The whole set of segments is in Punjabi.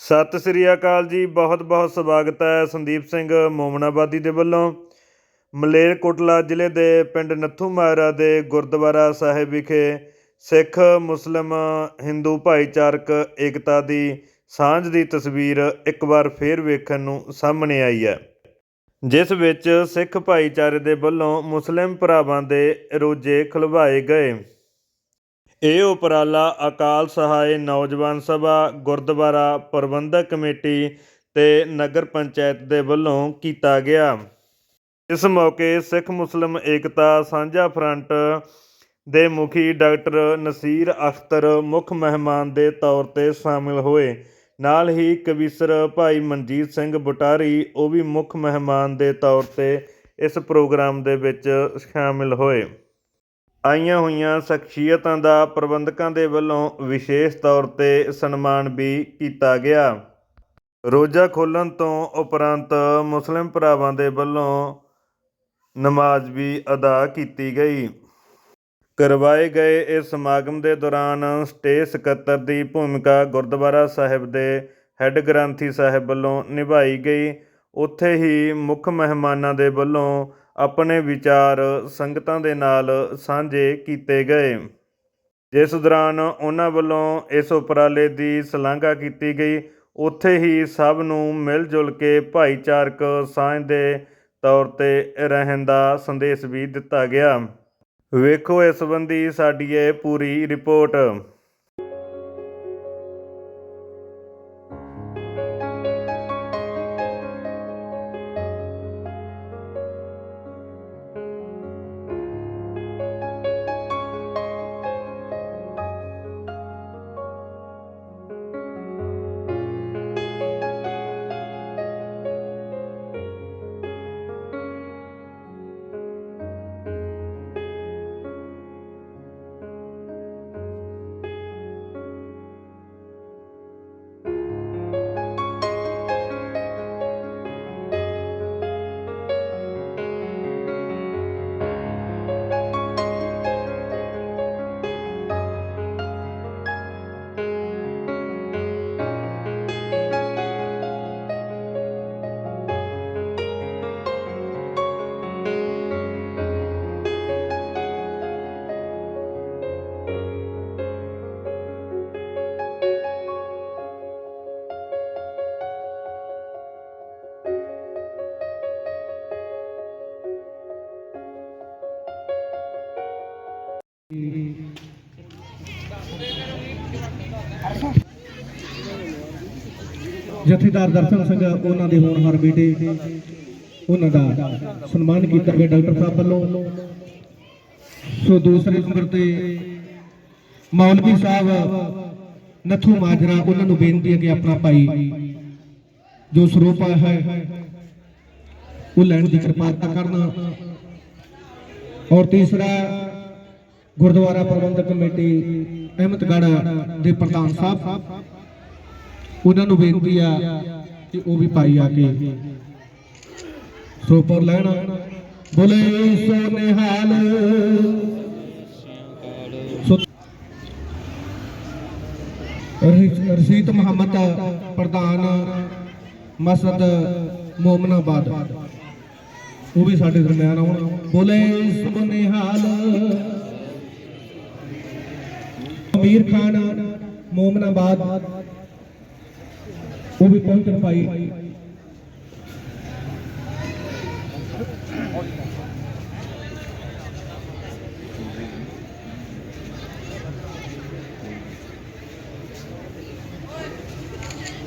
ਸਤਿ ਸ੍ਰੀ ਅਕਾਲ ਜੀ ਬਹੁਤ ਬਹੁਤ ਸਵਾਗਤ ਹੈ ਸੰਦੀਪ ਸਿੰਘ ਮੋਮਨਾਬਾਦੀ ਦੇ ਵੱਲੋਂ। ਮਲੇਰਕੋਟਲਾ ਜ਼ਿਲ੍ਹੇ ਦੇ ਪਿੰਡ ਨੱਥੂ ਮਾਰਾ ਦੇ ਗੁਰਦੁਆਰਾ ਸਾਹਿਬ ਵਿਖੇ ਸਿੱਖ, ਮੁਸਲਿਮ, ਹਿੰਦੂ ਭਾਈਚਾਰਕ ਏਕਤਾ ਦੀ ਸਾਂਝ ਦੀ ਤਸਵੀਰ ਇੱਕ ਵਾਰ ਫੇਰ ਵੇਖਣ ਨੂੰ ਸਾਹਮਣੇ ਆਈ ਹੈ। ਜਿਸ ਵਿੱਚ ਸਿੱਖ ਭਾਈਚਾਰੇ ਦੇ ਵੱਲੋਂ ਮੁਸਲਿਮ ਭਰਾਵਾਂ ਦੇ ਰੋਜੇ ਖਲਵਾਏ ਗਏ। ਇਹ ਉਪਰਾਲਾ ਅਕਾਲ ਸਹਾਇ ਨੌਜਵਾਨ ਸਭਾ, ਗੁਰਦੁਆਰਾ ਪ੍ਰਬੰਧਕ ਕਮੇਟੀ ਅਤੇ ਨਗਰ ਪੰਚਾਇਤ ਦੇ ਵੱਲੋਂ ਕੀਤਾ ਗਿਆ। ਇਸ ਮੌਕੇ ਸਿੱਖ ਮੁਸਲਿਮ ਏਕਤਾ ਸਾਂਝਾ ਫਰੰਟ ਦੇ ਮੁਖੀ ਡਾਕਟਰ ਨਸੀਰ ਅਖਤਰ ਮੁੱਖ ਮਹਿਮਾਨ ਦੇ ਤੌਰ ਤੇ ਸ਼ਾਮਿਲ ਹੋਏ। ਨਾਲ ਹੀ ਕਵੀਸਰ ਭਾਈ ਮਨਜੀਤ ਸਿੰਘ ਬਟਾਰੀ, ਉਹ ਵੀ ਮੁੱਖ ਮਹਿਮਾਨ ਦੇ ਤੌਰ ਤੇ ਇਸ ਪ੍ਰੋਗਰਾਮ ਦੇ ਵਿੱਚ ਸ਼ਾਮਿਲ ਹੋਏ। ਆਈਆਂ ਹੋਈਆਂ ਸ਼ਖਸੀਅਤਾਂ ਦਾ ਪ੍ਰਬੰਧਕਾਂ ਦੇ ਵੱਲੋਂ ਵਿਸ਼ੇਸ਼ ਤੌਰ ਤੇ ਸਨਮਾਨ ਵੀ ਕੀਤਾ ਗਿਆ। ਰੋਜ਼ਾ ਖੋਲ੍ਹਣ ਤੋਂ ਉਪਰੰਤ ਮੁਸਲਿਮ ਭਰਾਵਾਂ ਦੇ ਵੱਲੋਂ ਨਮਾਜ਼ ਵੀ ਅਦਾ ਕੀਤੀ ਗਈ। ਕਰਵਾਏ ਗਏ ਇਸ ਸਮਾਗਮ ਦੇ ਦੌਰਾਨ ਸਟੇਜ ਸਕੱਤਰ ਦੀ ਭੂਮਿਕਾ ਗੁਰਦੁਆਰਾ ਸਾਹਿਬ ਦੇ ਹੈੱਡ ਗ੍ਰੰਥੀ ਸਾਹਿਬ ਵੱਲੋਂ ਨਿਭਾਈ ਗਈ। ਉੱਥੇ ਹੀ ਮੁੱਖ ਮਹਿਮਾਨਾਂ ਦੇ ਵੱਲੋਂ ਆਪਣੇ ਵਿਚਾਰ ਸੰਗਤਾਂ ਦੇ ਨਾਲ ਸਾਂਝੇ ਕੀਤੇ ਗਏ। ਜਿਸ ਦੌਰਾਨ ਉਹਨਾਂ ਵੱਲੋਂ ਇਸ ਉਪਰਾਲੇ ਦੀ ਸ਼ਲਾਘਾ ਕੀਤੀ ਗਈ। ਉੱਥੇ ਹੀ ਸਭ ਨੂੰ ਮਿਲ ਜੁਲ ਕੇ ਭਾਈਚਾਰਕ ਸਾਂਝ ਦੇ ਤੌਰ ਤੇ ਰਹਿਣ ਦਾ ਸੰਦੇਸ਼ ਵੀ ਦਿੱਤਾ ਗਿਆ। ਵੇਖੋ ਇਸ ਸੰਬੰਧੀ ਸਾਡੀ ਇਹ ਪੂਰੀ ਰਿਪੋਰਟ। ਜਥੇਦਾਰ ਦਰਸ਼ਨ ਸਿੰਘ, ਉਹਨਾਂ ਦੇ ਹੋਣਹਾਰ ਬੇਟੇ, ਉਹਨਾਂ ਦਾ ਸਨਮਾਨ ਕੀਤਾ ਗਿਆ ਡਾਕਟਰ ਸਾਹਿਬ ਵੱਲੋਂ। ਸੋ ਦੂਸਰੇ ਨੰਬਰ ਤੇ ਮੌਲਵੀ ਸਾਹਿਬ, ਨਥੂ ਮਾਜਰਾ, ਉਹਨਾਂ ਨੂੰ ਬੇਨਤੀ ਹੈ ਕਿ ਆਪਣਾ ਭਾਈ ਜੋ ਸਰੂਪ ਹੈ, ਉਹ ਲੈਣ ਦੀ ਕਿਰਪਾਲਤਾ ਕਰਨਾ। ਔਰ ਤੀਸਰਾ, ਗੁਰਦੁਆਰਾ ਪ੍ਰਬੰਧਕ ਕਮੇਟੀ ਅਹਿਮਦਗੜ੍ਹ ਦੇ ਪ੍ਰਧਾਨ ਸਾਹਿਬ। ਉਹਨਾਂ ਨੂੰ ਬੇਨਤੀ ਆ ਕਿ ਉਹ ਵੀ ਪਾਈ ਆ ਕੇ ਸਰੋਪਰ ਲੈਣ। ਬੋਲੇ ਸੋ ਨਿਹਾਲ ਰਸ਼ੀਦ ਮੁਹੰਮਦ ਪ੍ਰਧਾਨ ਮਸਦ ਮੋਮਨਾਬਾਦ ਉਹ ਵੀ ਸਾਡੇ ਦਰਮਿਆਨ ਆਉਣ। ਬੋਲੇ ਸੋ ਨਿਹਾਲ ਅਮੀਰ ਖਾਨ ਮੋਮਨਾਬਾਦ ਉਹ ਵੀ ਪਹੁੰਚਣ ਭਾਈ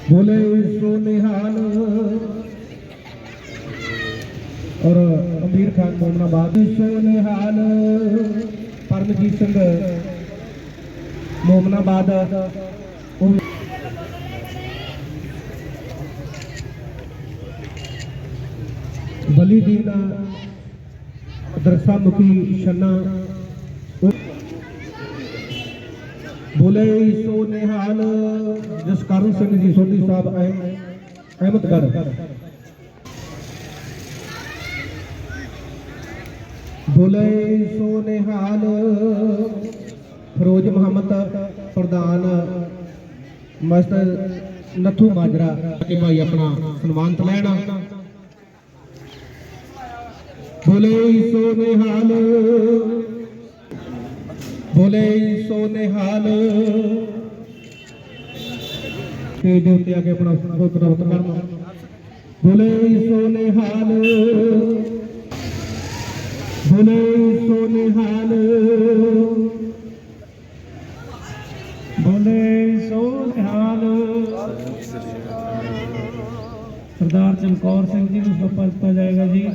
ਬੋਲੇ ਸੋ ਨਿਹਾਲ ਔਰ ਅਮੀਰ ਖਾਨ ਮੋਮਨਾਬਾਦ ਸੋ ਨਿਹਾਲ ਪਰਮਜੀਤ ਸਿੰਘ ਮੋਮਨਾਬਾਦ ਉਹ ਵੀ ਬਲੀ ਦੀਨ ਦਰਸਾ ਮੁਖੀ ਛੰਨਾ ਉਹ- ਬੋਲੇ ਸੋ ਨਿਹਾਲ ਜਸਕਰਨ ਸਿੰਘ ਜੀ ਸੋਢੀ ਸਾਹਿਬ ਆਏ ਅਹਿਮਦਗੜ੍ਹ ਬੋਲੇ ਸੋ ਨਿਹਾਲ ਫਿਰੋਜ਼ ਮੁਹੰਮਦ ਪ੍ਰਧਾਨ ਮਸਜਦ ਨੱਥੂ ਮਾਜਰਾ ਕਿ ਭਾਈ ਆਪਣਾ ਸਨਮਾਨਿਤ ਲੈਣ ਬੋਲੇ ਸੋ ਨਿਹਾਲ ਬੋਲੇ ਸੋ ਨਿਹਾਲ ਤੇ ਦੇ ਉੱਤੇ ਆ ਕੇ ਆਪਣਾ ਬਹੁਤ ਬਹੁਤ ਕਰਨਾ ਬੋਲੇ ਸੋ ਨਿਹਾਲ ਬੋਲੇ ਸੋ ਨਿਹਾਲ ਬੋਲੇ ਸੋ ਨਿਹਾਲ ਸਰਦਾਰ ਚਮਕੌਰ ਸਿੰਘ ਜੀ ਨੂੰ ਸੋਪਾ ਦਿੱਤਾ ਜਾਏਗਾ ਜੀ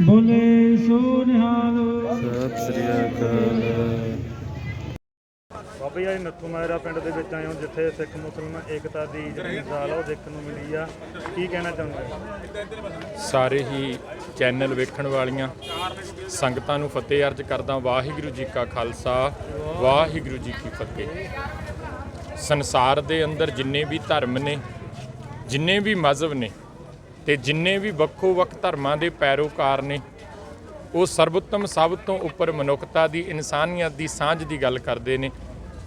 ਬੋਲੇ ਸੋ ਨਿਹਾਲ ਬਾਬਾ ਜੀ ਅੱਜ ਨੱਥੂ ਮਾਇਰਾ ਪਿੰਡ ਦੇ ਵਿੱਚ ਆਏ ਹੋ, ਜਿੱਥੇ ਸਿੱਖ ਮੁਸਲਮਾਨ ਏਕਤਾ ਦੀ ਜਿਹੜੀ ਮਿਸਾਲ ਆ, ਉਹ ਦੇਖਣ ਨੂੰ ਮਿਲੀ ਆ। ਕੀ ਕਹਿਣਾ ਚਾਹੁੰਦੇ ਸਾਰੇ ਹੀ ਚੈਨਲ ਵੇਖਣ ਵਾਲੀਆਂ ਸੰਗਤਾਂ ਨੂੰ ਫਤਿਹ ਅਰਜ ਕਰਦਾ ਵਾਹਿਗੁਰੂ ਜੀ ਕਾ ਖਾਲਸਾ, ਵਾਹਿਗੁਰੂ ਜੀ ਕੀ ਫਤਿਹ। ਸੰਸਾਰ ਦੇ ਅੰਦਰ ਜਿੰਨੇ ਵੀ ਧਰਮ ਨੇ, ਜਿੰਨੇ ਵੀ ਮਜ਼ਹਬ ਨੇ ਤੇ ਜਿੰਨੇ ਵੀ ਵੱਖੋ ਵੱਖ ਧਰਮਾਂ ਦੇ ਪੈਰੋਕਾਰ ਨੇ ਉਹ ਸਰਵੋਤਮ ਸਭ ਤੋਂ ਉੱਪਰ ਮਨੁੱਖਤਾ ਦੀ, ਇਨਸਾਨੀਅਤ ਦੀ ਸਾਂਝ ਦੀ ਗੱਲ ਕਰਦੇ ਨੇ।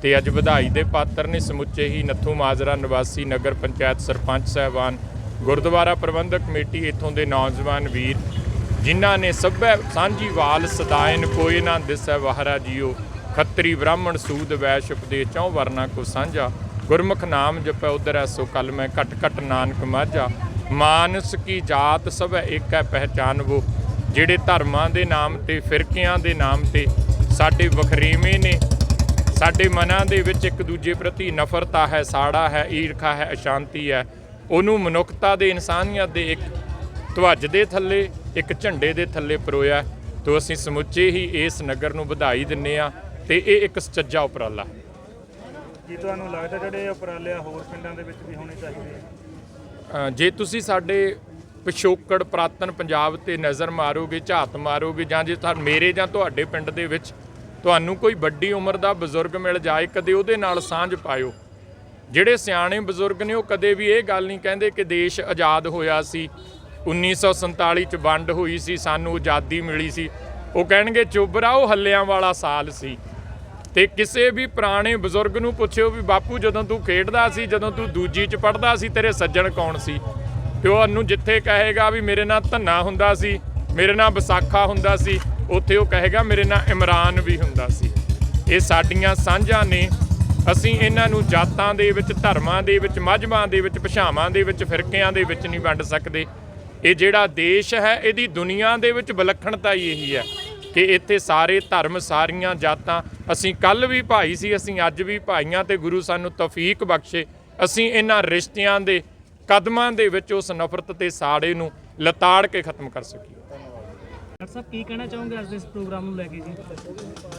ਤੇ ਅੱਜ ਵਧਾਈ ਦੇ ਪਾਤਰ ਨੇ ਸਮੁੱਚੇ ਹੀ ਨੱਥੂ ਮਾਜਰਾ ਨਿਵਾਸੀ ਨਗਰ ਪੰਚਾਇਤ ਸਰਪੰਚ ਸਹਿਬਾਨ, ਗੁਰਦੁਆਰਾ ਪ੍ਰਬੰਧਕ ਕਮੇਟੀ ਇਥੋਂ ਦੇ ਨੌਜਵਾਨ ਵੀਰ, ਜਿਨ੍ਹਾਂ ਨੇ ਸਭੈ ਸਾਂਝੀ ਵਾਲ ਸਦਾਇਨ ਕੋਇ ਨਾ ਦਿਸੈ ਵਾਹਰਾ ਜੀਓ। ਖੱਤਰੀ ਬ੍ਰਾਹਮਣ ਸੂਦ ਵੈਸ਼ ਉਪਦੇ ਚੌ ਵਰਨਾ ਕੋ ਸਾਂਝਾ। ਗੁਰਮੁਖ ਨਾਮ ਜਪੈ ਉਦਰੈ ਸੋ ਕਲ ਮੈਂ ਘਟ ਘਟ ਨਾਨਕ ਮਾਝਾ। ਮਾਨਸ ਕੀ ਜਾਤ ਸਭੈ ਏਕੈ ਪਹਿਚਾਨਵੋ। ਜਿਹੜੇ ਧਰਮਾਂ ਦੇ ਨਾਮ ਤੇ ਫਿਰਕਿਆਂ ਦੇ ਨਾਮ ਤੇ ਸਾਡੇ ਵਖਰੇਵੇਂ ਨੇ ਸਾਡੇ ਮਨਾਂ ਦੇ ਵਿੱਚ ਇੱਕ ਦੂਜੇ ਪ੍ਰਤੀ ਨਫ਼ਰਤਾ ਹੈ ਸਾੜਾ ਹੈ ਈਰਖਾ ਹੈ ਅਸ਼ਾਂਤੀ ਹੈ ਉਹਨੂੰ ਮਨੁੱਖਤਾ ਦੇ ਇਨਸਾਨੀਅਤ ਦੇ ਇੱਕ ਧਵਜ ਦੇ ਥੱਲੇ ਇੱਕ ਝੰਡੇ ਦੇ ਥੱਲੇ ਪਰੋਇਆ ਤੋ ਅਸੀਂ ਸਮੁੱਚੇ ਹੀ ਇਸ ਨਗਰ ਨੂੰ ਵਧਾਈ ਦਿੰਨੇ ਆ ਤੇ ਇਹ ਇੱਕ ਸੱਚਾ ਉਪਰਾਲਾ ਹੈ। ਕੀ ਤੁਹਾਨੂੰ ਲੱਗਦਾ ਜਿਹੜੇ ਉਪਰਾਲੇ ਹੋਰ ਪਿੰਡਾਂ ਦੇ ਵਿੱਚ ਵੀ ਹੋਣੇ ਚਾਹੀਦੇ ਆ? ਜੇ ਤੁਸੀਂ ਸਾਡੇ ਪਿਛੋਕੜ ਪ੍ਰਾਤਨ ਪੰਜਾਬ ਤੇ ਨਜ਼ਰ ਮਾਰੋਗੇ, ਝਾਤ ਮਾਰੋਗੇ ਜਾਂ ਜੇ ਤਾਂ ਮੇਰੇ ਜਾਂ ਤੁਹਾਡੇ ਪਿੰਡ ਦੇ ਵਿੱਚ ਤੁਹਾਨੂੰ ਕੋਈ ਵੱਡੀ ਉਮਰ ਦਾ ਬਜ਼ੁਰਗ ਮਿਲ ਜਾਏ, ਕਦੇ ਉਹਦੇ ਨਾਲ ਸਾਂਝ ਪਾਇਓ। ਜਿਹੜੇ ਸਿਆਣੇ ਬਜ਼ੁਰਗ ਨੇ ਉਹ ਕਦੇ ਵੀ ਇਹ ਗੱਲ ਨਹੀਂ ਕਹਿੰਦੇ ਕਿ ਦੇਸ਼ ਆਜ਼ਾਦ ਹੋਇਆ ਸੀ 1947 ਚ ਵੰਡ ਹੋਈ ਸੀ, ਸਾਨੂੰ ਆਜ਼ਾਦੀ ਮਿਲੀ ਸੀ। ਉਹ ਕਹਿਣਗੇ ਚੋਬਰਾ ਉਹ ਹੱਲਿਆਂ ਵਾਲਾ ਸਾਲ ਸੀ। ਤੇ ਕਿਸੇ ਵੀ ਪੁਰਾਣੇ ਬਜ਼ੁਰਗ ਨੂੰ ਪੁੱਛਿਓ ਵੀ, ਬਾਪੂ, ਜਦੋਂ ਤੂੰ ਖੇਡਦਾ ਸੀ, ਜਦੋਂ ਤੂੰ ਦੂਜੀ ਚ ਪੜਦਾ ਸੀ, ਤੇਰੇ ਸੱਜਣ ਕੌਣ ਸੀ? ਤੇ ਉਹ ਨੂੰ ਜਿੱਥੇ ਕਹੇਗਾ ਵੀ ਮੇਰੇ ਨਾਲ ਧੰਨਾ ਹੁੰਦਾ ਸੀ, ਮੇਰੇ ਨਾਲ ਵਿਸਾਖਾ ਹੁੰਦਾ ਸੀ, ਉੱਥੇ ਉਹ ਕਹੇਗਾ ਮੇਰੇ ਨਾਲ ਇਮਰਾਨ ਵੀ ਹੁੰਦਾ ਸੀ। ਇਹ ਸਾਡੀਆਂ ਸਾਂਝਾਂ ਨੇ। ਅਸੀਂ ਇਹਨਾਂ ਨੂੰ ਜਾਤਾਂ ਦੇ ਵਿੱਚ, ਧਰਮਾਂ ਦੇ ਵਿੱਚ ਮਜ਼੍ਹਬਾਂ ਦੇ ਵਿੱਚ, ਭਾਸ਼ਾਵਾਂ ਦੇ ਵਿੱਚ, ਫਿਰਕਿਆਂ ਦੇ ਵਿੱਚ ਨਹੀਂ ਵੰਡ ਸਕਦੇ। ਇਹ ਜਿਹੜਾ ਦੇਸ਼ ਹੈ, ਇਹਦੀ ਦੁਨੀਆ ਦੇ ਵਿੱਚ ਵਿਲੱਖਣਤਾ ਹੀ ਇਹੀ ਹੈ ਕਿ ਇੱਥੇ ਸਾਰੇ ਧਰਮ, ਸਾਰੀਆਂ ਜਾਤਾਂ, ਅਸੀਂ ਕੱਲ ਵੀ ਭਾਈ ਸੀ, ਅਸੀਂ ਅੱਜ ਵੀ ਭਾਈਆਂ ਤੇ ਗੁਰੂ ਸਾਨੂੰ ਤੌਫੀਕ ਬਖਸ਼ੇ। ਅਸੀਂ ਇਹਨਾਂ ਰਿਸ਼ਤਿਆਂ ਦੇ ਕਦਮਾਂ ਦੇ ਵਿੱਚ ਉਸ ਨਫ਼ਰਤ ਤੇ ਸਾੜੇ ਨੂੰ ਲਤਾੜ ਕੇ ਖਤਮ ਕਰ ਸਕੀਏ ਡਾਕਟਰ ਸਾਹਿਬ ਕੀ ਕਹਿਣਾ ਚਾਹੋਗੇ ਅੱਜ ਦੇ ਇਸ ਪ੍ਰੋਗਰਾਮ ਨੂੰ ਲੈ ਕੇ ਜੀ?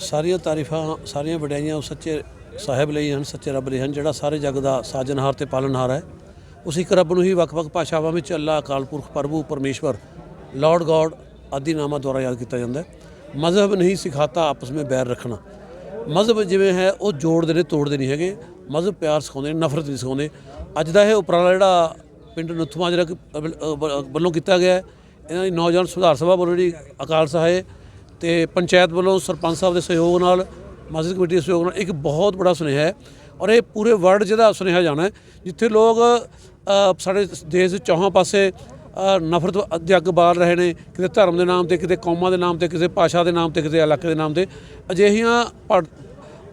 ਸਾਰੀਆਂ ਤਾਰੀਫਾਂ ਸਾਰੀਆਂ ਵਡਿਆਈਆਂ ਉਸ ਸੱਚੇ ਸਾਹਿਬ ਲਈ ਹਨ ਸੱਚੇ ਰੱਬ ਲਈ ਹਨ ਜਿਹੜਾ ਸਾਰੇ ਜਗ ਦਾ ਸਾਜਨਹਾਰ ਤੇ ਪਾਲਣਹਾਰ ਹੈ। ਉਸ ਇੱਕ ਰੱਬ ਨੂੰ ਹੀ ਵੱਖ-ਵੱਖ ਭਾਸ਼ਾਵਾਂ ਵਿੱਚ ਅੱਲਾਹ ਅਕਾਲ ਪੁਰਖ ਪ੍ਰਭੂ ਪਰਮੇਸ਼ਵਰ ਲਾਰਡ ਗੋਡ ਆਦਿ ਨਾਮਾਂ ਦੁਆਰਾ ਯਾਦ ਕੀਤਾ ਜਾਂਦਾ ਹੈ। ਮਜ਼ਹਬ ਨਹੀਂ ਸਿਖਾਤਾ ਆਪਸ ਵਿੱਚ ਬੈਰ ਰੱਖਣਾ। ਮਜ਼ਹਬ ਜਿਵੇਂ ਹੈ ਉਹ ਜੋੜਦੇ ਨੇ ਤੋੜਦੇ ਨਹੀਂ ਹੈਗੇ। ਮਜ਼ਹਬ ਪਿਆਰ ਸਿਖਾਉਂਦੇ ਨੇ ਨਫ਼ਰਤ ਨਹੀਂ ਸਿਖਾਉਂਦੇ। ਅੱਜ ਦਾ ਇਹ ਉਪਰਾਲਾ ਜਿਹੜਾ ਪਿੰਡ ਨੁੱਥੂਆਂ ਜਿਹੜਾ ਕਿ ਅਵਲ- ਅਵ- ਵੱਲੋਂ ਕੀਤਾ ਗਿਆ ਹੈ। ਇਹਨਾਂ ਦੀ ਨੌਜਵਾਨ ਸੁਧਾਰ ਸਭਾ ਵੱਲੋਂ ਜਿਹੜੀ ਅਕਾਲ ਸਹਾਏ ਤੇ ਪੰਚਾਇਤ ਵੱਲੋਂ ਸਰਪੰਚ ਸਾਹਿਬ ਦੇ ਸਹਿਯੋਗ ਨਾਲ ਮਸਜਿਦ ਕਮੇਟੀ ਦੇ ਸਹਿਯੋਗ ਨਾਲ ਇੱਕ ਬਹੁਤ ਬੜਾ ਸੁਨੇਹਾ ਹੈ ਔਰ ਇਹ ਪੂਰੇ ਵਰਲਡ ਜਿਹਦਾ ਸੁਨੇਹਾ ਜਾਣਾ ਹੈ ਜਿੱਥੇ ਲੋਕ ਅ, ਸਾਡੇ ਦੇਸ਼ ਦੇ ਚੌਹਾਂ ਪਾਸੇ ਅ, ਨਫ਼ਰਤ ਦੇ ਅੱਗ ਬਾਲ ਰਹੇ ਨੇ ਕਿਤੇ ਧਰਮ ਦੇ ਨਾਮ ਤੇ ਕਿਤੇ ਕੌਮਾਂ ਦੇ ਨਾਮ ਤੇ ਕਿਸੇ ਭਾਸ਼ਾ ਦੇ ਨਾਮ ਤੇ ਕਿਤੇ ਇਲਾਕੇ ਦੇ ਨਾਮ ਤੇ। ਅਜਿਹੀਆਂ ਭਾਰ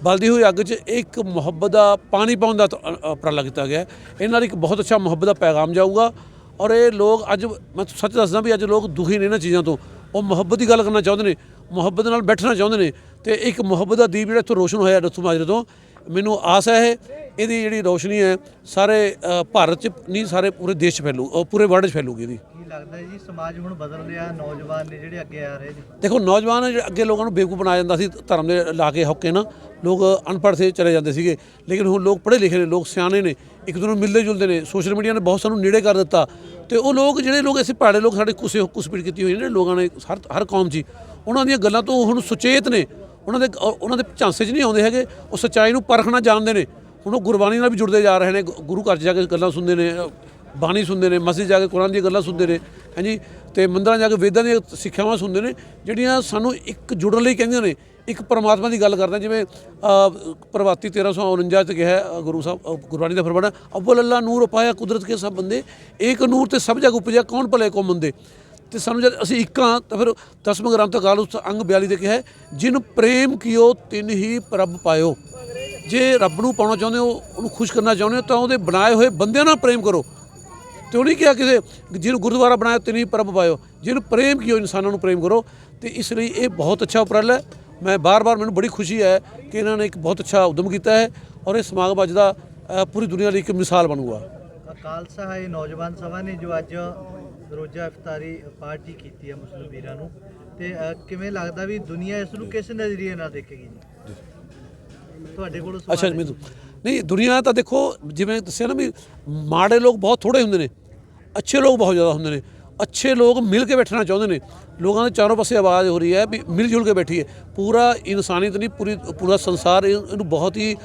ਬਲਦੀ ਹੋਈ ਅੱਗ 'ਚ ਇੱਕ ਮੁਹੱਬਤ ਦਾ ਪਾਣੀ ਪਾਉਣ ਦਾ ਉਪਰਾਲਾ ਕੀਤਾ ਗਿਆ। ਇਹਨਾਂ ਨਾਲ ਇੱਕ ਬਹੁਤ ਅੱਛਾ ਮੁਹੱਬਤ ਦਾ ਪੈਗਾਮ ਜਾਊਗਾ। ਔਰ ਇਹ ਲੋਕ ਅੱਜ, ਮੈਂ ਸੱਚ ਦੱਸਦਾ ਵੀ ਅੱਜ ਲੋਕ ਦੁਖੀ ਨੇ ਇਹਨਾਂ ਚੀਜ਼ਾਂ ਤੋਂ। ਉਹ ਮੁਹੱਬਤ ਦੀ ਗੱਲ ਕਰਨਾ ਚਾਹੁੰਦੇ ਨੇ, ਮੁਹੱਬਤ ਨਾਲ ਬੈਠਣਾ ਚਾਹੁੰਦੇ ਨੇ। ਤੇ ਇੱਕ ਮੁਹੱਬਤ ਦਾ ਦੀਪ ਜਿਹੜਾ ਇੱਥੋਂ ਰੋਸ਼ਨ ਹੋਇਆ ਰੱਥੂ ਮਾਜਰੇ ਤੋਂ, ਮੈਨੂੰ ਆਸ ਹੈ ਇਹ, ਇਹਦੀ ਜਿਹੜੀ ਰੋਸ਼ਨੀ ਹੈ, ਸਾਰੇ ਭਾਰਤ 'ਚ ਨਹੀਂ, ਸਾਰੇ ਪੂਰੇ ਦੇਸ਼ 'ਚ ਫੈਲੂ ਪੂਰੇ ਵਰਲਡ 'ਚ ਫੈਲੂਗੀ ਇਹਦੀ। ਲੱਗਦਾ ਜੀ ਸਮਾਜ ਹੁਣ ਬਦਲ ਰਿਹਾ, ਨੌਜਵਾਨ ਨੇ ਜਿਹੜੇ ਅੱਗੇ ਆ ਰਹੇ ਨੇ। ਦੇਖੋ, ਨੌਜਵਾਨ ਜਿਹੜੇ ਅੱਗੇ ਲੋਕਾਂ ਨੂੰ ਬੇਵਕੂਫ ਬਣਾਇਆ ਜਾਂਦਾ ਸੀ, ਧਰਮ ਦੇ ਲਾ ਕੇ ਹੌਕੇ ਨਾ, ਲੋਕ ਅਨਪੜ੍ਹ ਸੇ ਚਲੇ ਜਾਂਦੇ ਸੀਗੇ। ਲੇਕਿਨ ਹੁਣ ਲੋਕ ਪੜ੍ਹੇ ਲਿਖੇ ਨੇ, ਲੋਕ ਸਿਆਣੇ ਨੇ, ਇੱਕ ਦੂਜੇ ਨੂੰ ਮਿਲਦੇ ਜੁਲਦੇ ਨੇ। ਸੋਸ਼ਲ ਮੀਡੀਆ ਨੇ ਬਹੁਤ ਸਾਨੂੰ ਨੇੜੇ ਕਰ ਦਿੱਤਾ। ਤੇ ਉਹ ਲੋਕ, ਜਿਹੜੇ ਲੋਕ ਐਸੇ ਪਹਾੜੇ ਲੋਕ ਸਾਡੇ ਕੁਸੇ, ਕੁਸਪੀੜ ਕੀਤੀ ਹੋਈ ਨੇ ਲੋਕਾਂ ਨੇ ਹਰ ਹਰ ਕੌਮ 'ਚ ਉਹਨਾਂ ਦੀਆਂ ਗੱਲਾਂ ਤੋਂ ਹੁਣ ਸੁਚੇਤ ਨੇ। ਉਹਨਾਂ ਦੇ ਉਹਨਾਂ ਦੇ ਝਾਂਸੇ 'ਚ ਨਹੀਂ ਆਉਂਦੇ ਹੈਗੇ। ਉਹ ਸੱਚਾਈ ਨੂੰ ਪਰਖਣਾ ਜਾਣਦੇ ਨੇ। ਹੁਣ ਉਹ ਗੁਰਬਾਣੀ ਨਾਲ ਵੀ ਜੁੜਦੇ ਜਾ ਰਹੇ ਨੇ ਗੁਰੂ ਘਰ 'ਚ ਜਾ ਕੇ ਗੱਲਾਂ ਸੁਣਦੇ ਨੇ ਬਾਣੀ ਸੁਣਦੇ ਨੇ ਮਸਜਿਦ ਜਾ ਕੇ ਕੁਰਾਨ ਦੀਆਂ ਗੱਲਾਂ ਸੁਣਦੇ ਨੇ ਹਾਂਜੀ? ਤੇ ਮੰਦਰਾਂ ਜਾ ਕੇ ਵੇਦਾਂ ਦੀਆਂ ਸਿੱਖਿਆਵਾਂ ਸੁਣਦੇ ਨੇ ਜਿਹੜੀਆਂ ਸਾਨੂੰ ਇੱਕ ਜੁੜਨ ਲਈ ਕਹਿੰਦੀਆਂ ਨੇ ਇੱਕ ਪਰਮਾਤਮਾ ਦੀ ਗੱਲ ਕਰਦੇ ਹਾਂ, ਜਿਵੇਂ ਅ, ਪ੍ਰਭਾਤੀ 1349 ਚ ਕਿਹਾ ਗੁਰੂ ਸਾਹਿਬ ਗੁਰਬਾਣੀ ਦਾ ਫਰਮਾਨ ਹੈ ਅਵਲ ਅੱਲਾ ਨੂਰ ਪਾਇਆ ਕੁਦਰਤ ਕੇ ਸਭ ਬੰਦੇ ਏਕ ਨੂਰ ਤੇ ਸਭ ਜਗ ਉਪਜਿਆ ਕੌਣ ਭਲੇ ਕੋ ਮੰਦੇ? ਤੇ ਸਾਨੂੰ ਜਦ ਅਸੀਂ ਇੱਕ ਹਾਂ ਤਾਂ ਫਿਰ ਦਸਮ ਗ੍ਰੰਥ ਕਾਲ ਉਸ ਅੰਗ 42 ਦੇ ਕਿਹਾ ਹੈ, ਜਿਨ ਪ੍ਰੇਮ ਕੀਓ ਤਿਨ ਹੀ ਪ੍ਰਭ ਪਾਇਓ। ਜੇ ਰੱਬ ਨੂੰ ਪਾਉਣਾ ਚਾਹੁੰਦੇ ਹੋ ਉਹਨੂੰ ਖੁਸ਼ ਕਰਨਾ ਚਾਹੁੰਦੇ ਹੋ ਤਾਂ ਉਹਦੇ ਬਣਾਏ ਹੋਏ ਬੰਦਿਆਂ ਨਾਲ ਪ੍ਰੇਮ ਕਰੋ। ਤੇ ਉਹ ਨਹੀਂ ਕਿਹਾ ਕਿਸੇ ਜਿਹਨੂੰ ਗੁਰਦੁਆਰਾ ਬਣਾਇਆ ਤਿਨੀ ਪ੍ਰਭ ਪਾਇਓ ਜਿਹਨੂੰ ਪ੍ਰੇਮ ਕੀਓ ਇਨਸਾਨਾਂ ਨੂੰ ਪ੍ਰੇਮ ਕਰੋ ਤੇ ਇਸ ਲਈ ਇਹ ਬਹੁਤ ਅੱਛਾ ਉਪਰਾਲਾ ਹੈ। ਮੈਂ ਬਾਰ-ਬਾਰ ਮੈਨੂੰ ਬੜੀ ਖੁਸ਼ੀ ਹੈ ਕਿ ਇਹਨਾਂ ਨੇ ਇੱਕ ਬਹੁਤ ਅੱਛਾ ਉਦਮ ਕੀਤਾ ਹੈ ਔਰ ਇਹ ਸਮਾਗਮ ਅੱਜ ਦਾ ਪੂਰੀ ਦੁਨੀਆ ਲਈ ਇੱਕ ਮਿਸਾਲ ਬਣੂਗਾ। ਖਾਲਸਾ ਹੈ ਨੌਜਵਾਨ ਸਭਾ ਨੇ ਜੋ ਅੱਜ ਰੋਜ਼ਾ ਇਫਤਾਰੀ ਪਾਰਟੀ ਕੀਤੀ ਹੈ ਮੁਸਲਿਮ ਵੀਰਾਂ ਨੂੰ ਤੇ ਕਿਵੇਂ ਲੱਗਦਾ ਵੀ ਦੁਨੀਆ ਇਸ ਨੂੰ ਕਿਸ ਨਜ਼ਰੀਏ ਨਾਲ ਦੇਖੇਗੀ ਜੀ? ਤੁਹਾਡੇ ਕੋਲੋਂ ਅੱਛਾ। ਮੈਨੂੰ ਨਹੀਂ, ਦੁਨੀਆ ਤਾਂ ਦੇਖੋ, ਜਿਵੇਂ ਦੱਸਿਆ ਨਾ ਵੀ ਮਾੜੇ ਲੋਕ ਬਹੁਤ ਥੋੜੇ ਹੁੰਦੇ ਨੇ, ਅੱਛੇ ਲੋਕ ਬਹੁਤ ਜ਼ਿਆਦਾ ਹੁੰਦੇ ਨੇ, ਅੱਛੇ ਲੋਕ ਮਿਲ ਕੇ ਬੈਠਣਾ ਚਾਹੁੰਦੇ ਨੇ, ਲੋਕਾਂ ਦੇ ਚਾਰੋਂ ਪਾਸੇ ਆਵਾਜ਼ ਹੋ ਰਹੀ ਹੈ ਵੀ ਮਿਲ ਜੁਲ ਕੇ ਬੈਠੀਏ। ਪੂਰਾ ਇਨਸਾਨੀਅਤ ਨਹੀਂ, ਪੂਰੀ, ਪੂਰਾ ਸੰਸਾਰ ਇਹਨੂੰ ਬਹੁਤ ਹੀ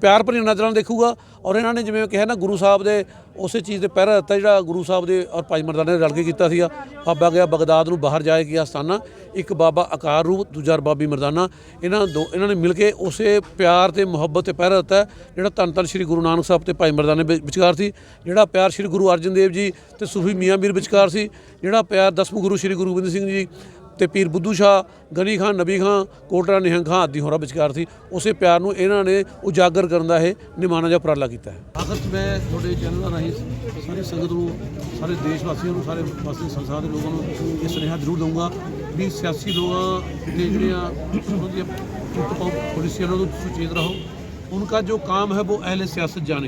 ਪਿਆਰ ਭਰੀ ਨਜ਼ਰਾਂ ਨਾਲ ਦੇਖੂਗਾ। ਔਰ ਇਹਨਾਂ ਨੇ ਜਿਵੇਂ ਕਿਹਾ ਨਾ, ਗੁਰੂ ਸਾਹਿਬ ਦੇ ਉਸੇ ਚੀਜ਼ ਤੇ ਪਹਿਰਾ ਦਿੱਤਾ ਜਿਹੜਾ ਗੁਰੂ ਸਾਹਿਬ ਦੇ ਔਰ ਭਾਈ ਮਰਦਾਨੇ ਨੇ ਰਲ ਕੇ ਕੀਤਾ ਸੀਗਾ। ਬਾਬਾ ਗਿਆ, ਬਗਦਾਦ ਨੂੰ ਬਾਹਰ ਜਾਏ ਗਿਆ ਸਥਾਨਾ, ਇੱਕ ਬਾਬਾ ਆਕਾਰ ਰੂਪ, ਦੂਜਾ ਬਾਬੀ ਮਰਦਾਨਾ। ਇਹਨਾਂ ਦੋ, ਇਹਨਾਂ ਨੇ ਮਿਲ ਕੇ ਉਸੇ ਪਿਆਰ ਤੇ ਮੁਹੱਬਤ ਤੇ ਪਹਿਰਾ ਦਿੱਤਾ, ਜਿਹੜਾ ਧੰਨ ਧੰਨ ਸ੍ਰੀ ਗੁਰੂ ਨਾਨਕ ਸਾਹਿਬ ਤੇ ਭਾਈ ਮਰਦਾਨੇ ਵਿਚਕਾਰ ਸੀ। ਜਿਹੜਾ ਪਿਆਰ ਸ੍ਰੀ ਗੁਰੂ ਅਰਜਨ ਦੇਵ ਜੀ ਤੇ ਸੂਫੀ ਮੀਆਂ ਮੀਰ ਵਿਚਕਾਰ ਸੀ। ਜਿਹੜਾ ਪਿਆਰ ਦਸਮ ਗੁਰੂ ਸ੍ਰੀ ਗੁਰੂ ਗੋਬਿੰਦ ਸਿੰਘ ਜੀ ਤੇ ਪੀਰ ਬੁੱਧੂ ਸ਼ਾਹ ਗਨੀ ਖਾਨ ਨਬੀ ਖਾਨ ਕੋਟਰਾ ਨਿਹੰਗ ਖਾਨ ਆਦਿ ਹੋਰਾਂ ਵਿਚਕਾਰ ਸੀ ਉਸੇ ਪਿਆਰ ਨੂੰ ਇਹਨਾਂ ਨੇ ਉਜਾਗਰ ਕਰਨ ਦਾ ਇਹ ਨਿਮਾਣਾ ਜਿਹਾ ਉਪਰਾਲਾ ਕੀਤਾ ਹੈ ਆਖਰ 'ਚ ਮੈਂ ਤੁਹਾਡੇ ਚੈਨਲ ਦਾ ਰਾਹੀਂ ਸਾਰੀ ਸੰਗਤ ਨੂੰ ਸਾਰੇ ਦੇਸ਼ ਵਾਸੀਆਂ ਨੂੰ ਸਾਰੇ ਵਾਸੀ ਸੰਸਾਰ ਦੇ ਲੋਕਾਂ ਨੂੰ ਇਹ ਸੁਨੇਹਾ ਜ਼ਰੂਰ ਦਊਂਗਾ ਵੀ ਸਿਆਸੀ ਲੋਕਾਂ ਦੇ ਜਿਹੜੀਆਂ ਉਹਦੀਆਂ ਟੁੱਟ ਪੁਲਿਸੀਆਂ ਨੂੰ ਸੁਚੇਤ ਰਹੋ उनका जो काम है वो अहले सियासत जाने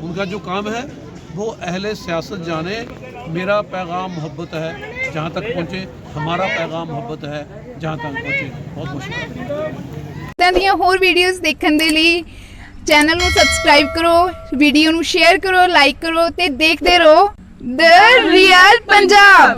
उनका जो काम है वो अहले सियासत जाने मेरा पैगाम मोहब्बत है जहाँ तक पहुँचे हमारा पैगाम मोहब्बत है जहाँ तक पहुँचे बहुत बहुत शुक्रिया ਇਦਾਂ ਦੀਆਂ ਹੋਰ ਵੀਡੀਓਜ਼ ਦੇਖਣ ਦੇ ਲਈ ਚੈਨਲ ਨੂੰ ਸਬਸਕ੍ਰਾਈਬ ਕਰੋ ਵੀਡੀਓ ਨੂੰ ਸ਼ੇਅਰ ਕਰੋ ਲਾਈਕ ਕਰੋ ਤੇ ਦੇਖਦੇ ਰਹੋ ਦ ਰੀਅਲ ਪੰਜਾਬ